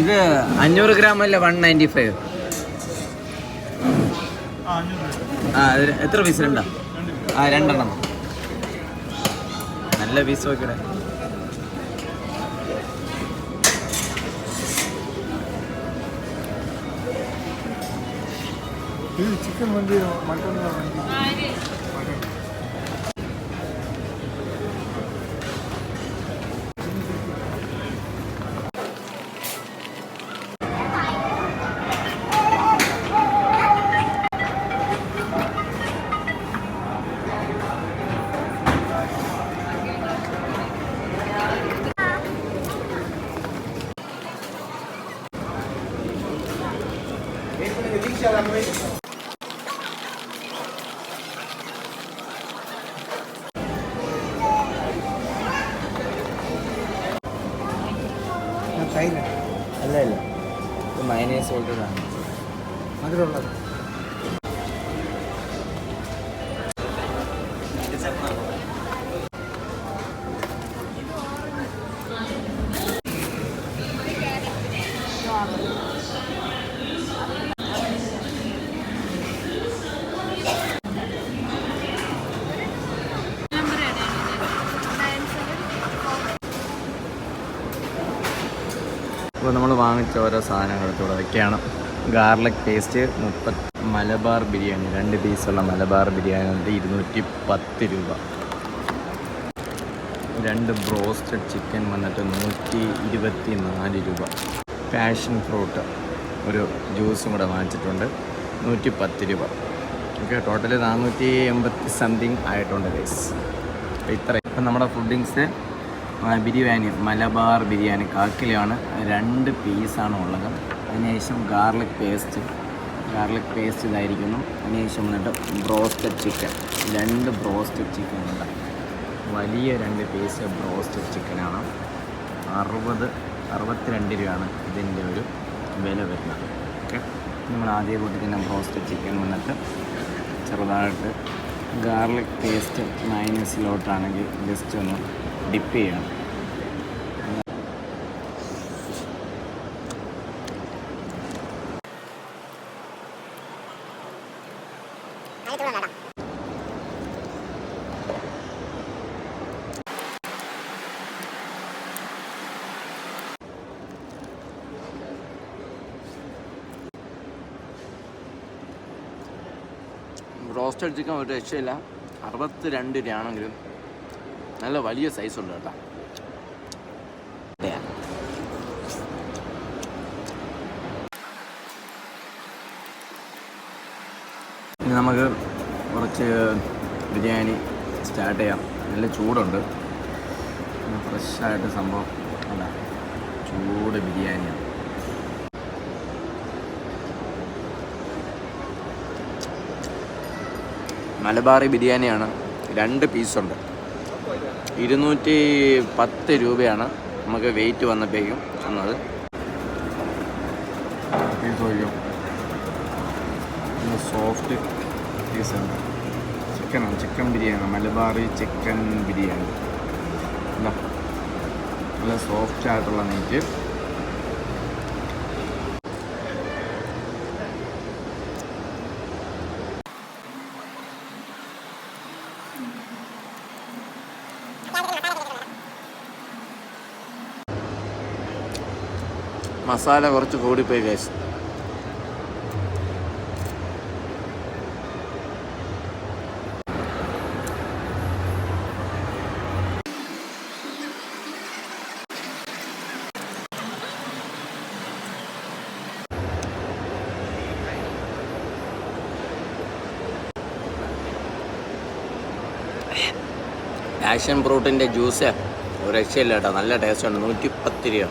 ഇത് അഞ്ഞൂറ് ഗ്രാം അല്ല വൺ നയന്റി ഫൈവ് ആ എത്ര പീസ് രണ്ടാ? ആ രണ്ടെണ്ണം. നല്ല പീസ് നോക്കിയുടെ ചിക്കൻ മന്തി? മട്ടൺ മന്തി മട്ടൺ തൈര് അല്ല അല്ല. മൈനേഴ്സ് പോലത്തതാണ് മധുരമുള്ളത്. അപ്പോൾ നമ്മൾ വാങ്ങിച്ച ഓരോ സാധനങ്ങൾ ഇവിടെ വയ്ക്കുകയാണ് ഗാർലിക് പേസ്റ്റ് മുപ്പത്തി മലബാർ ബിരിയാണി. രണ്ട് പീസുള്ള മലബാർ ബിരിയാണി വന്നിട്ട് ഇരുന്നൂറ്റി പത്ത് രൂപ. രണ്ട് ബ്രോസ്റ്റഡ് ചിക്കൻ വന്നിട്ട് നൂറ്റി ഇരുപത്തി നാല് രൂപ. പാഷൻ ഫ്രൂട്ട് ഒരു ജ്യൂസും കൂടെ വാങ്ങിച്ചിട്ടുണ്ട് നൂറ്റി പത്ത് രൂപ. ഓക്കെ ടോട്ടൽ നാനൂറ്റി എൺപത്തി സംതിങ് ആയിട്ടുണ്ട് ഗൈസ് ഇത്രയും. ഇത്ര ഇപ്പം നമ്മുടെ ഫുഡിങ്സ് ബിരിയാണി മലബാർ ബിരിയാണി കാക്കിലാണ് രണ്ട് പീസാണ് ഉള്ളത്. അതിനുശേഷം ഗാർലിക് പേസ്റ്റ്. ഗാർലിക് പേസ്റ്റ് ഇതായിരിക്കുന്നു. അതിനുശേഷം വന്നിട്ട് ബ്രോസ്റ്റഡ് ചിക്കൻ. രണ്ട് ബ്രോസ്റ്റഡ് ചിക്കൻ ഉണ്ട്. വലിയ രണ്ട് പീസ് ബ്രോസ്റ്റഡ് ചിക്കനാണ്. അറുപത് അറുപത്തിരണ്ട് രൂപയാണ് ഇതിന്റെ ഒരു വില വരുന്നത്. ഓക്കെ. നമ്മൾ ആദ്യം കൂട്ടിക്കുന്ന ബ്രോസ്റ്റഡ് ചിക്കൻ വന്നിട്ട് ചെറുതായിട്ട് ഗാർലിക് പേസ്റ്റ് മൈനസിലോട്ടാണെങ്കിൽ ജസ്റ്റ് ഒന്ന് ഡിപ്പ് ചെയ്യണം. റോസ്റ്റഡ് ചിക്കൻ ഒരു രക്ഷയില്ല. അറുപത്തി രണ്ട് രൂപയാണെങ്കിലും നല്ല വലിയ സൈസ് ഉണ്ട് കേട്ടോ ഇനി നമുക്ക് കുറച്ച് ബിരിയാണി സ്റ്റാർട്ട് ചെയ്യാം. നല്ല ചൂടുണ്ട്. ഫ്രഷായിട്ട് സംഭവം അല്ല ചൂട് ബിരിയാണിയാണ് മലബാറി ബിരിയാണിയാണ് രണ്ട് പീസുണ്ട് ഇരുന്നൂറ്റി പത്ത് രൂപയാണ് നമുക്ക് വെയിറ്റ് വന്നപ്പോഴേക്കും വന്നത്. സോഫ്റ്റ് പീസാണ് ചിക്കനാണ് ചിക്കൻ ബിരിയാണി. മലബാറി ചിക്കൻ ബിരിയാണി. നല്ല സോഫ്റ്റ് ആയിട്ടുള്ള നെയ്റ്റ് മസാല കുറച്ച് കൂടിപ്പോയി കേസ് പാഷൻ ഫ്രൂട്ടിന്റെ ജ്യൂസ് ഒരു രക്ഷയില്ല കേട്ടോ. നല്ല ടേസ്റ്റ് ഉണ്ട് നൂറ്റി പത്ത് രൂപ.